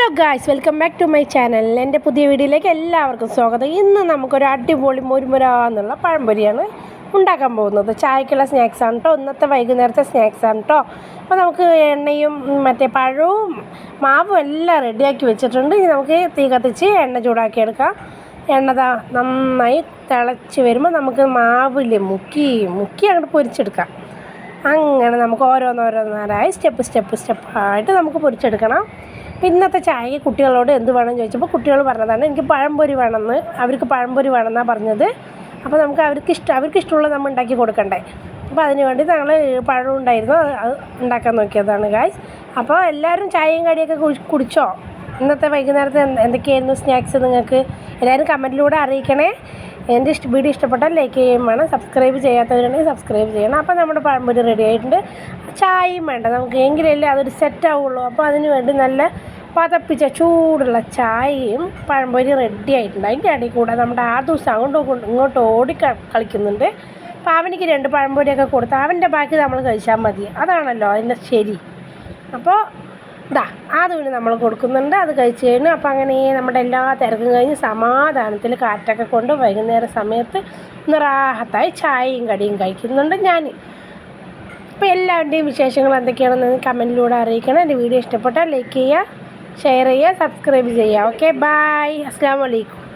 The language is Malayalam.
Hello guys welcome back to my channel എന്റെ പുതിയ വീഡിയോയിലേക്ക് എല്ലാവർക്കും സ്വാഗതം. ഇന്ന് നമുക്കൊരു അടിപൊളി മുരുമുര എന്നുള്ള പഴംപൊരിയാണ് ഉണ്ടാക്കാൻ പോകുന്നത്. ചായക്കുള്ള സ്നാക്സ് ആണ് കേട്ടോ ഇന്നത്തെ വൈകുന്നേരത്തെ സ്നാക്സ് ആണ് കേട്ടോ അപ്പോൾ നമുക്ക് എണ്ണയും മറ്റേ പഴവും മാവും എല്ലാം റെഡിയാക്കി വെച്ചിട്ടുണ്ട്. ഇനി നമുക്ക് തീ കത്തിച്ച് എണ്ണ ചൂടാക്കി എടുക്കാം എണ്ണ ദാ നന്നായി തിളച്ച് വരുമ്പോൾ നമുക്ക് മാവിൽ മുക്കി മുക്കി അങ്ങോട്ട് പൊരിച്ചെടുക്കാം. അങ്ങനെ നമുക്ക് ഓരോന്നോരോന്നേരായി സ്റ്റെപ്പ് സ്റ്റെപ്പ് സ്റ്റെപ്പായിട്ട് നമുക്ക് പൊരിച്ചെടുക്കണം. അപ്പം ഇന്നത്തെ ചായക്ക് കുട്ടികളോട് എന്ത് വേണം ചോദിച്ചപ്പോൾ കുട്ടികൾ പറഞ്ഞതാണ് എനിക്ക് പഴംപൊരി വേണമെന്ന്. അവർക്ക് പഴംപൊരി വേണമെന്നാണ് പറഞ്ഞത്. അപ്പോൾ നമുക്ക് അവർക്ക് ഇഷ്ടം അവർക്ക് ഇഷ്ടമുള്ളത് നമ്മൾ ഉണ്ടാക്കി കൊടുക്കണ്ടേ. അപ്പോൾ അതിന് വേണ്ടി ഞങ്ങൾ പഴം ഉണ്ടായിരുന്നു. അത് ഉണ്ടാക്കാൻ നോക്കിയതാണ് ഗായ്സ് അപ്പോൾ എല്ലാവരും ചായയും കടിയൊക്കെ കുടിച്ചോ? ഇന്നത്തെ വൈകുന്നേരത്തെ എന്ത് എന്തൊക്കെയായിരുന്നു സ്നാക്സ് നിങ്ങൾക്ക്? എല്ലാവരും കമന്റിലൂടെ അറിയിക്കണേ. എന്റെ ഇഷ്ട വീഡിയോ ഇഷ്ടപ്പെട്ടാൽ ലൈക്ക് ചെയ്യുകയും വേണം. സബ്സ്ക്രൈബ് ചെയ്യാത്തവരുണ്ടെങ്കിൽ സബ്സ്ക്രൈബ് ചെയ്യണം. അപ്പോൾ നമ്മുടെ പഴംപൊരി റെഡി ആയിട്ടുണ്ട്. ചായയും വേണ്ട. നമുക്ക് എങ്കിലല്ലേ അതൊരു സെറ്റ് ആവുള്ളൂ. അപ്പോൾ അതിന് വേണ്ടി നല്ല പതപ്പിച്ച ചൂടുള്ള ചായയും പഴംപൊരി റെഡി ആയിട്ടുണ്ട്. അതിന്റെ ഇടയിൽ കൂടെ നമ്മുടെ ആ ദിവസം അങ്ങോട്ടും ഇങ്ങോട്ടും ഓടി കളിക്കുന്നുണ്ട്. അപ്പോൾ അവനിക്ക് രണ്ട് പഴംപൊരിയൊക്കെ കൊടുത്ത് അവന്റെ ബാക്കി നമ്മൾ കഴിച്ചാൽ മതി. അതാണല്ലോ അതിന്റെ ശരി. അപ്പോൾ ഇതാ അതുകൊണ്ട് നമ്മൾ കൊടുക്കുന്നുണ്ട്. അത് കഴിച്ച് കഴിഞ്ഞു അപ്പോൾ അങ്ങനെ നമ്മുടെ എല്ലാ തിരക്കും കഴിഞ്ഞ് സമാധാനത്തിൽ കാറ്റൊക്കെ കൊണ്ട് വൈകുന്നേര സമയത്ത് നിറാഹത്തായി ചായയും കടിയും കഴിക്കുന്നുണ്ട് ഞാൻ. അപ്പോൾ എല്ലാവരുടെയും വിശേഷങ്ങൾ എന്തൊക്കെയാണെന്ന് കമന്റിലൂടെ അറിയിക്കണം. എന്റെ വീഡിയോ ഇഷ്ടപ്പെട്ടാൽ ലൈക്ക് ചെയ്യുക. ഷെയർ ചെയ്യുക സബ്സ്ക്രൈബ് ചെയ്യുക. ഓക്കെ ബായ് അസ്സാം വലൈക്കും